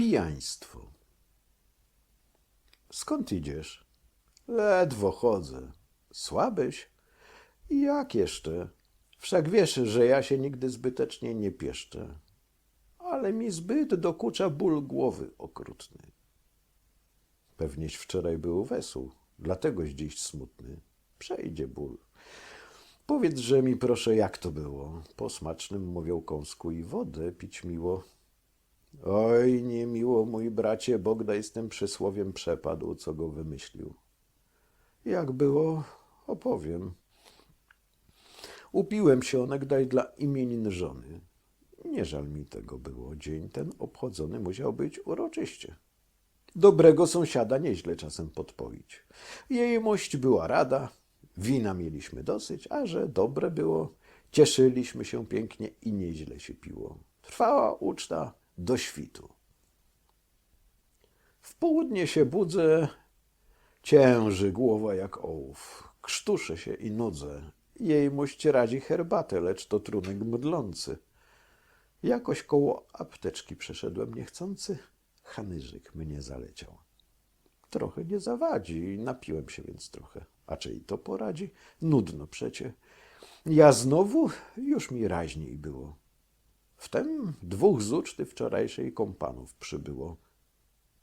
Pijaństwo. Skąd idziesz? Ledwo chodzę. Słabyś? Jak jeszcze? Wszak wiesz, że ja się nigdy zbytecznie nie pieszczę. Ale mi zbyt dokucza ból głowy okrutny. Pewnieś wczoraj był wesół, dlategoś dziś smutny. Przejdzie ból. Powiedz-że mi proszę, jak to było. Po smacznym mówią kąsku i wodę pić miło. Oj, niemiło, mój bracie, Bogdaj z tym przysłowiem przepadł, co go wymyślił. Jak było, opowiem. Upiłem się onegdaj dla imienin żony. Nie żal mi tego było. Dzień ten obchodzony musiał być uroczyście. Dobrego sąsiada nieźle czasem podpoić. Jej mość była rada, wina mieliśmy dosyć, a że dobre było, cieszyliśmy się pięknie i nieźle się piło. Trwała uczta do świtu. W południe się budzę, cięży głowa jak ołów, krztuszę się i nudzę. Jej mość radzi herbatę, lecz to trunek mdlący. Jakoś koło apteczki przeszedłem niechcący, chanyżyk mnie zaleciał. Trochę nie zawadzi, napiłem się więc trochę. A czy i to poradzi? Nudno przecie. Ja znowu już mi raźniej było. Wtem dwóch z uczty wczorajszej kompanów przybyło.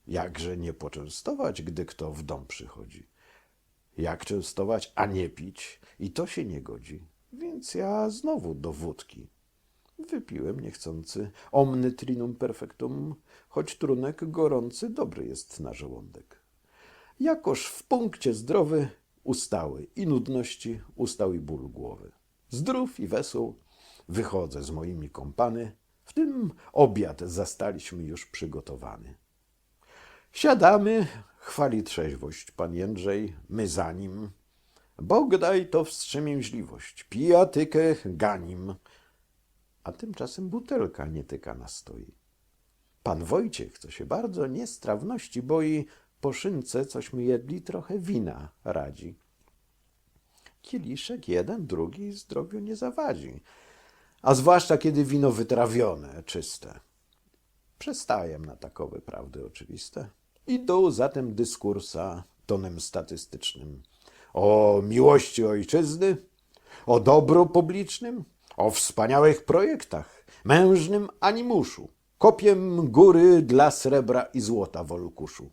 Jakże nie poczęstować, gdy kto w dom przychodzi? Jak częstować, a nie pić? I to się nie godzi. Więc ja znowu do wódki. Wypiłem niechcący omnytrinum perfectum, choć trunek gorący dobry jest na żołądek. Jakoż w punkcie zdrowy ustały i nudności, ustał i ból głowy. Zdrów i wesół wychodzę z moimi kompany, w tym obiad zastaliśmy już przygotowany. Siadamy, chwali trzeźwość pan Jędrzej, my za nim. Bogdaj to wstrzemięźliwość, pijatykę ganim. A tymczasem butelka nietykana stoi. Pan Wojciech, co się bardzo niestrawności boi, po szynce, cośmy jedli, trochę wina radzi. Kieliszek jeden, drugi zdrowiu nie zawadzi, a zwłaszcza kiedy wino wytrawione, czyste. Przestaję na takowe prawdy oczywiste. Idą zatem dyskursa tonem statystycznym o miłości ojczyzny, o dobru publicznym, o wspaniałych projektach, mężnym animuszu, kopiem góry dla srebra i złota w Olkuszu.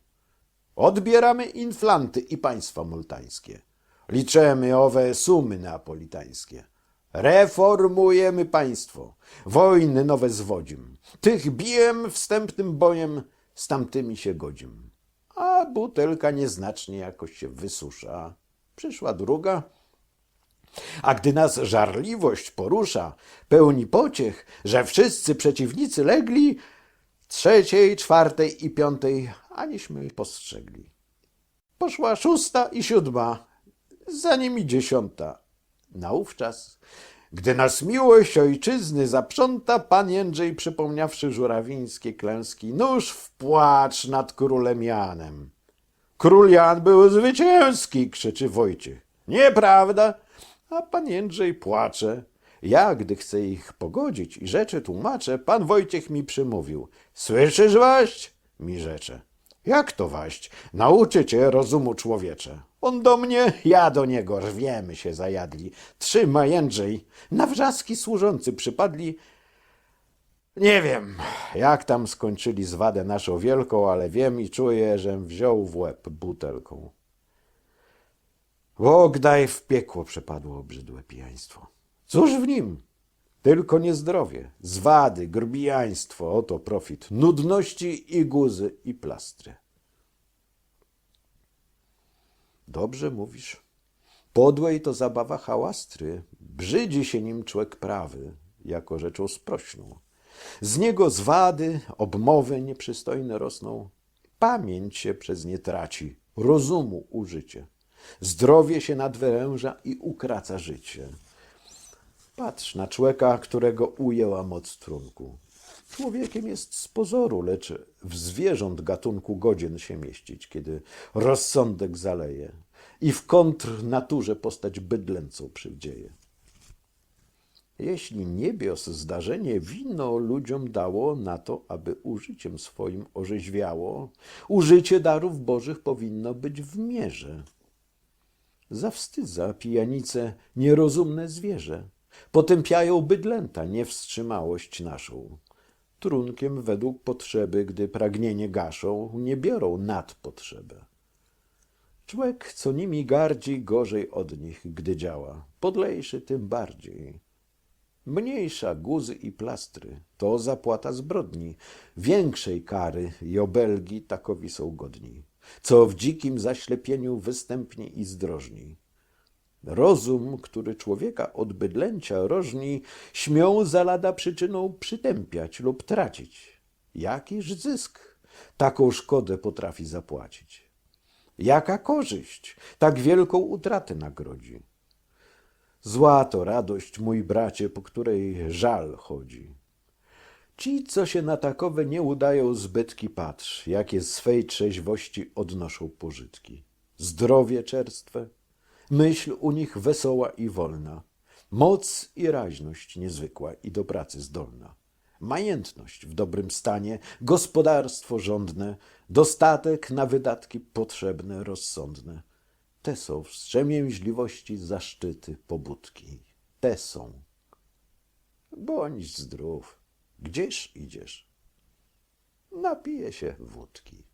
Odbieramy inflanty i państwa multańskie. Liczymy owe sumy neapolitańskie. Reformujemy państwo. Wojny nowe zwodzim. Tych bijem wstępnym bojem, z tamtymi się godzim. A butelka nieznacznie jakoś się wysusza. Przyszła druga. A gdy nas żarliwość porusza, pełni pociech, że wszyscy przeciwnicy legli, trzeciej, czwartej i piątej aniśmy postrzegli. Poszła szósta i siódma, za nimi dziesiąta. Naówczas, gdy nas miłość ojczyzny zaprząta, pan Jędrzej, przypomniawszy żurawińskie klęski, nóż w płacz nad królem Janem. Król Jan był zwycięski, krzyczy Wojciech. Nieprawda? A pan Jędrzej płacze. Ja, gdy chcę ich pogodzić i rzeczy tłumaczę, pan Wojciech mi przymówił. Słyszysz, waść? Mi rzecze. Jak to waść? Nauczę cię rozumu człowiecze. On do mnie, ja do niego, rwiemy się zajadli. Trzyma Jędrzej. Na wrzaski służący przypadli. Nie wiem, jak tam skończyli zwadę naszą wielką, ale wiem i czuję, żem wziął w łeb butelką. Bogdaj w piekło przepadło obrzydłe pijaństwo. Cóż w nim? Tylko niezdrowie, zwady, grbijaństwo, oto profit, nudności i guzy i plastry. Dobrze mówisz. Podłej to zabawa hałastry, brzydzi się nim człek prawy, jako rzeczą sprośną. Z niego zwady, obmowy nieprzystojne rosną, pamięć się przez nie traci, rozumu użycie. Zdrowie się nadwyręża i ukraca życie. Patrz na człeka, którego ujęła moc trunku. Człowiekiem jest z pozoru, lecz w zwierząt gatunku godzien się mieścić, kiedy rozsądek zaleje i w kontr naturze postać bydlęcą przywdzieje. Jeśli niebios zdarzenie wino ludziom dało na to, aby użyciem swoim orzeźwiało, użycie darów bożych powinno być w mierze. Zawstydza pijanice nierozumne zwierzę. Potępiają bydlęta niewstrzymałość naszą. Trunkiem według potrzeby, gdy pragnienie gaszą, nie biorą nad potrzebę. Człowiek, co nimi gardzi, gorzej od nich, gdy działa. Podlejszy tym bardziej. Mniejsza guzy i plastry to zapłata zbrodni. Większej kary i obelgi takowi są godni, co w dzikim zaślepieniu występni i zdrożni. Rozum, który człowieka od bydlęcia rożni, śmią za lada przyczyną przytępiać lub tracić. Jakiż zysk taką szkodę potrafi zapłacić? Jaka korzyść tak wielką utratę nagrodzi? Zła to radość, mój bracie, po której żal chodzi. Ci, co się na takowe nie udają, zbytki patrz, jakie swej trzeźwości odnoszą pożytki. Zdrowie czerstwe, myśl u nich wesoła i wolna, moc i raźność niezwykła i do pracy zdolna, majętność w dobrym stanie, gospodarstwo rządne, dostatek na wydatki potrzebne, rozsądne. Te są wstrzemięźliwości zaszczyty, pobudki. Te są. Bądź zdrów. Gdzież idziesz? Napiję się wódki.